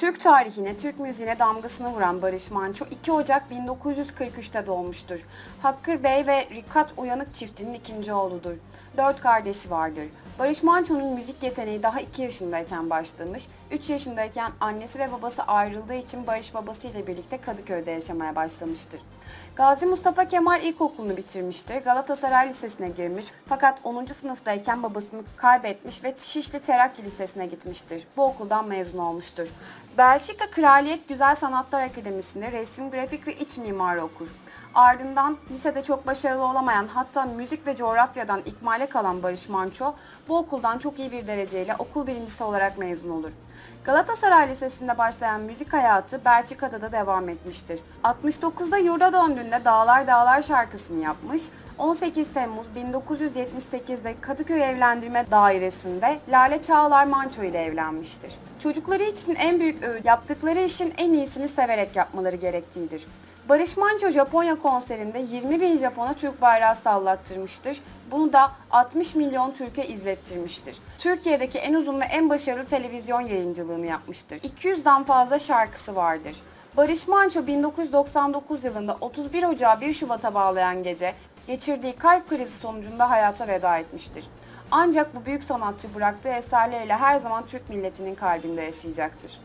Türk tarihine, Türk müziğine damgasını vuran Barış Manço 2 Ocak 1943'te doğmuştur. Hakkır Bey ve Rikat Uyanık çiftinin ikinci oğludur. Dört kardeşi vardır. Barış Manço'nun müzik yeteneği daha 2 yaşındayken başlamış. 3 yaşındayken annesi ve babası ayrıldığı için Barış babasıyla birlikte Kadıköy'de yaşamaya başlamıştır. Gazi Mustafa Kemal İlkokulu'nu bitirmiştir. Galatasaray Lisesi'ne girmiş fakat 10. sınıftayken babasını kaybetmiş ve Şişli Terakki Lisesi'ne gitmiştir. Bu okuldan mezun olmuştur. Belçika Kraliyet Güzel Sanatlar Akademisi'nde resim, grafik ve iç mimarı okur. Ardından lisede çok başarılı olamayan hatta müzik ve coğrafyadan ikmale kalan Barış Manço bu okuldan çok iyi bir dereceyle okul birincisi olarak mezun olur. Galatasaray Lisesi'nde başlayan müzik hayatı Belçika'da da devam etmiştir. 69'da yurda döndüğünde Dağlar Dağlar şarkısını yapmış, 18 Temmuz 1978'de Kadıköy Evlendirme Dairesi'nde Lale Çağlar Manço ile evlenmiştir. Çocukları için en büyük öğüt yaptıkları işin en iyisini severek yapmaları gerektiğidir. Barış Manço Japonya konserinde 20 bin Japon'a Türk bayrağı sallattırmıştır. Bunu da 60 milyon Türk'e izlettirmiştir. Türkiye'deki en uzun ve en başarılı televizyon yayıncılığını yapmıştır. 200'den fazla şarkısı vardır. Barış Manço 1999 yılında 31 Ocağı 1 Şubat'a bağlayan gece geçirdiği kalp krizi sonucunda hayata veda etmiştir. Ancak bu büyük sanatçı bıraktığı eserleriyle her zaman Türk milletinin kalbinde yaşayacaktır.